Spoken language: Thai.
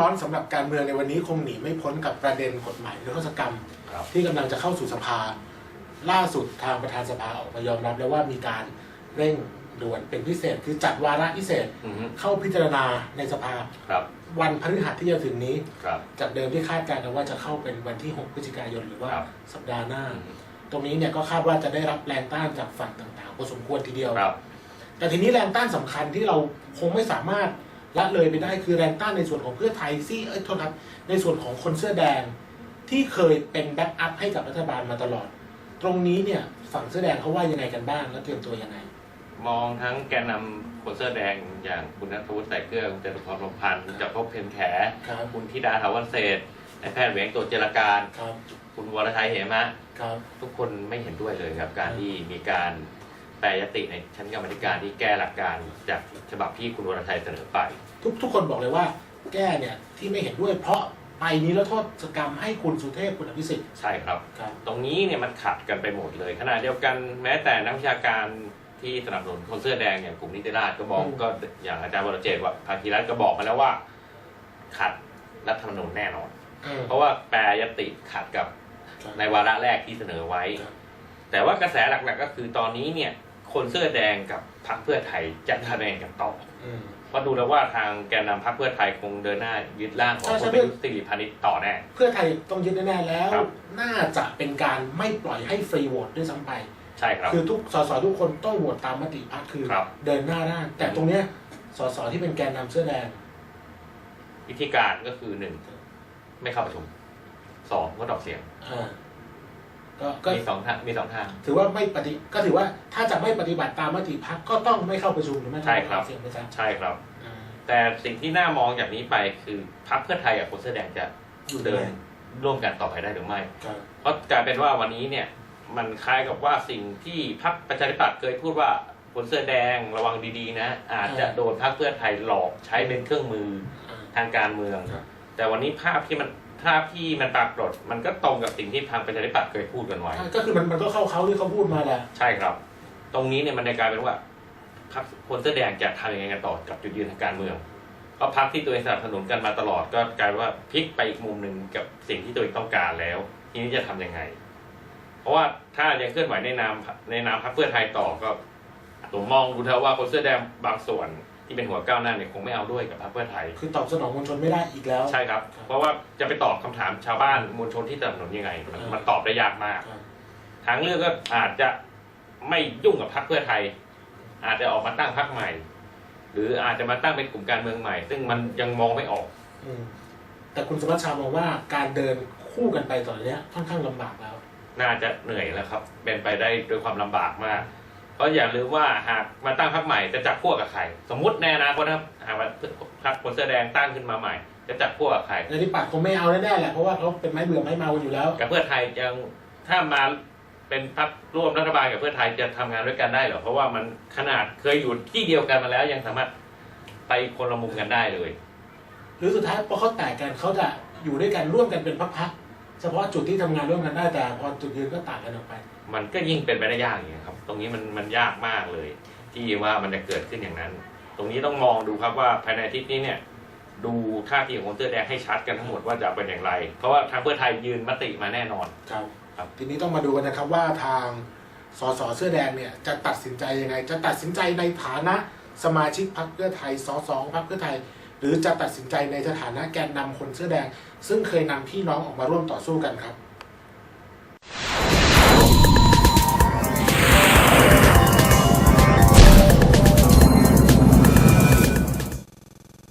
ร้อนสำหรับการเมืองในวันนี้คงหนีไม่พ้นกับประเด็นกฎหมายนิรโทษกรรมครับที่กำลังจะเข้าสู่สภา ล่าสุดทางประธานสภาออกมายอมรับแล้วว่ามีการเร่งด่วนเป็นพิเศษคือจัดวาระพิเศษอือฮึเข้าพิจารณาในสภาครับวันพฤหัสที่จะถึงนี้ครับจากเดิมที่คาดการณ์กันว่าจะเข้าเป็นวันที่ 6 พฤศจิกายนหรือว่าครับสัปดาห์หน้าอือฮึตรงนี้เนี่ยก็คาดว่าจะได้รับแรงต้านจากฝั่งต่างๆพอสมควรทีเดียวครับแต่ทีนี้แรงต้านสำคัญที่เราคงไม่สามารถ ละเลยไปได้คือแรงต้านในส่วนของเพื่อไทยที่เอ้ยโทษครับในส่วนของคนเสื้อแดงที่เคยเป็นแบ็กอัพให้กับรัฐบาลมาตลอด ตรงนี้เนี่ยฝั่งเสื้อแดงเขาว่ายังไงกันบ้างและเตรียมตัวยังไง มองทั้งแกนนำคนเสื้อแดงอย่างคุณนัทวุฒิใส่เกลือคุณจตุพรพรหมพันธ์จากพบเพนแขครับคุณธิดาถาวรเศรษฐ์นายแพทย์เหวงตัวเจรการครับคุณวรชัยเหมะครับทุกคนไม่เห็นด้วยเลยครับ การที่มีการแปรยติในชั้นกรรมาธิการที่แก้หลักการจากฉบับที่คุณวรชัยเสนอไป ทุกทุกคนบอกเลยว่า แก้เนี่ยที่ไม่เห็นด้วยเพราะไปนี้แล้วโทษกรรมให้คุณสุเทพคุณอภิสิทธิ์ใช่ครับ ครับ ตรงนี้เนี่ยมันขัดกันไปหมดเลยขณะเดียวกันแม้แต่นักวิชาการที่สนับสนุนคนเสื้อแดงอย่างกลุ่มนิติราชก็บอกอืมก็อย่างอาจารย์วรเจตน์ว่าภาคีรัฐก็บอกมาแล้วว่า ขัดรัฐธรรมนูญแน่นอนอืมเพราะว่าแปรยติขัดกับครับในวาระแรกที่เสนอไว้ครับแต่ว่ากระแสหลักๆก็คือตอนนี้เนี่ย คนเสื้อแดงกับพรรคเพื่อไทยจะทำยังไงกันต่ออืมเพราะดูแล้วว่าทางแกนนำพรรคเพื่อไทยคงเดินหน้ายึดร่างของใช่พใช่ลประยุทธ์สิริพานิชต่อแน่ เพื่อไทยต้องยึดแน่ๆแล้ว ครับ น่าจะเป็นการไม่ปล่อยให้ฟรีโหวตด้วยซ้ำไป ใช่ครับ คือทุกสสทุกคนต้องโหวตตามมติพรรคคือครับ เดินหน้าได้แต่ตรงเนี้ยสสที่เป็นแกนนำเสื้อแดง วิธีการก็คือหนึ่งไม่เข้าประชุมสองงดออกเสียง อ่า ก็ก็มีสองทางมีสองทาง ถือว่าไม่ปฏิก็ถือว่าถ้าจะไม่ปฏิบัติตามมติพรรคก็ต้องไม่เข้าประชุมหรือไม่ใช่ครับเสียงไปซะใช่ครับอ่าแต่สิ่งที่น่ามองจากนี้ไปคือพรรคเพื่อไทยกับคนเสื้อแดงจะอยู่เดิเดินนร่วมกันต่อไปได้หรือไม่ครับเพราะกลายเป็นว่าวันนี้เนี่ยมันคล้ายกับว่าสิ่งที่พรรคประชาธิปัตย์เคยพูดว่าคนเสื้อแดงระวังดีๆนะ อาจจะโดนพรรคเพื่อไทยหลอกใช้เป็นเครื่องมืออ่าทางการเมืองครับแต่วันนี้ภาพที่มัน ภาพที่มันปรากฏมันก็ตรงกับสิ่งที่ทางประชาธิปัตย์เคยพูดกันไว้ใช่ก็คือมันมันก็เข้าเขาที่เขาพูดมาแหละใช่ครับ ตรงนี้เนี่ยมันเลยกลายเป็นว่าพรรคคนเสื้อแดงจะทำยังไงกันต่อกับจุดยืนทางการเมืองเพราะพรรคที่ตัวเองสนับสนุนกันมาตลอดก็กลายเป็นว่าพลิกไปอีกมุมหนึ่งกับสิ่งที่ตัวเองต้องการแล้ว ทีนี้จะทำยังไง เพราะว่าถ้ายังเคลื่อนไหวในนามในนามพรรคเพื่อไทยต่อก็ผมมองดูเถอะว่าคนเสื้อแดงบางส่วน ที่เป็นหัวก้าวหน้าเนี่ยคงไม่เอาด้วยกับพรรคเพื่อไทย คือตอบสนองมวลชนไม่ได้อีกแล้ว ใช่ครับ เพราะว่าจะไปตอบคำถามชาวบ้านมวลชนที่สนับสนุนยังไงมันมันตอบได้ยากมาก ครับ ทางเลือกก็อาจจะไม่ยุ่งกับพรรคเพื่อไทย อาจจะออกมาตั้งพรรคใหม่ หรืออาจจะมาตั้งเป็นกลุ่มการเมืองใหม่ ซึ่งมันยังมองไม่ออก อืมแต่คุณสมัชชามองว่าการเดินคู่กันไปต่อเนี้ยค่อนข้างลำบากแล้ว น่าจะเหนื่อยแล้วครับ เป็นไปได้ด้วยความลำบากมาก เพราะอย่าลืมว่าหากมาตั้งพรรคใหม่จะจับพวกกับใครสมมติในอนาคตนะครับหากว่าพรรคคนเสื้อแดงตั้งขึ้นมาใหม่ จะจับพวกกับใครในที่ปัดคงไม่เอาแน่ๆแหละเพราะว่าเขาเป็นไม้เบื่อไม้เมาอยู่แล้วกับเพื่อไทยยังถ้ามาเป็นพรรคร่วมรัฐบาลกับเพื่อไทยจะทำงานด้วยกันได้เหรอเพราะว่ามันขนาดเคยอยู่ที่เดียวกันมาแล้วยังสามารถไปคนละมุมกันได้เลย หรือสุดท้ายพอเขาแตกกันเขาจะอยู่ด้วยกันร่วมกันเป็นพักๆ เฉพาะจุดที่ทำงานร่วมกันได้แต่พอจุดยืนก็ต่างกันออกไป มันก็ยิ่งเป็นไปได้ยากอย่างนี้ยครับ ตรงนี้มันมันยากมากเลย ที่ว่ามันจะเกิดขึ้นอย่างนั้น ตรงนี้ต้องมองดูครับว่าภายในอาทิตย์นี้เนี่ยดูท่าทีของคนเสื้อแดงให้ชัดกันทั้งหมดว่าจะเป็นอย่างไร เพราะว่าทางเพื่อไทยยืนมติมาแน่นอนครับครับ ทีนี้ต้องมาดูกันนะครับว่าทางสสเสื้อแดงเนี่ยจะตัดสินใจยังไง จะตัดสินใจในฐานะสมาชิกพรรคเพื่อไทยสสของพรรคเพื่อไทยห รือจะตัดสินใจในสถานะแกนนำคนเสื้อแดง ซึ่งเคยนำพี่น้องออกมาร่วมต่อสู้กันครับ